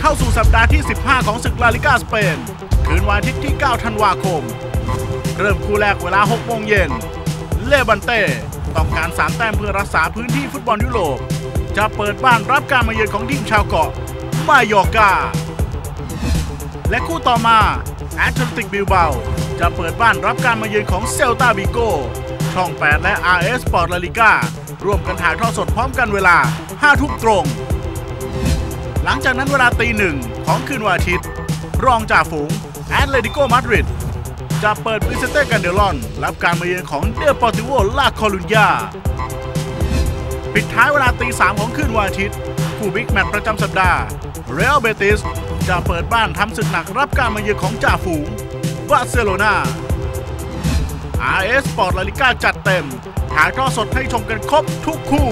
เข้าสู่สัปดาห์ที่ 15 ของศึกลาลิกาสเปน คืนวันอาทิตย์ที่ 9 ธันวาคม เริ่มคู่แรกเวลา 6 โมงเย็น เลบันเต้ต้องการ 3 แต้มเพื่อรักษาพื้นที่ฟุตบอลยุโรป จะเปิดบ้านรับการมาเยือนของทีมชาวเกาะ มายอกา และคู่ต่อมาแอตเลติกบิลเบาจะเปิดบ้านรับการมาเยือนของเซลตาบิโกช่อง 8 และ RS Sport La Liga ร่วมกันถ่ายทอดสดพร้อมกันเวลา 5 ทุ่มตรง ลังจากนั้นเวลาตีหนึ่งของคืนวันอาทิตย์ รองจ่าฝูงแอตเลติโกมาดริดจะเปิดวิเซเต้กันเดลอน รับการมาเยือนของเดปอร์ติโวลาคอลุญญาปิดท้ายเวลาตีสามของคืนวันอาทิตย์คู่บิ๊กแมตช์ประจำสัปดาห์เรอัลเบติสจะเปิดบ้านทำศึกหนักรับการมาเยือนของจ่าฝูงบาร์เซโลนา RS Sport La Liga จัดเต็มถ่ายทอดสดให้ชมกันครบทุกคู่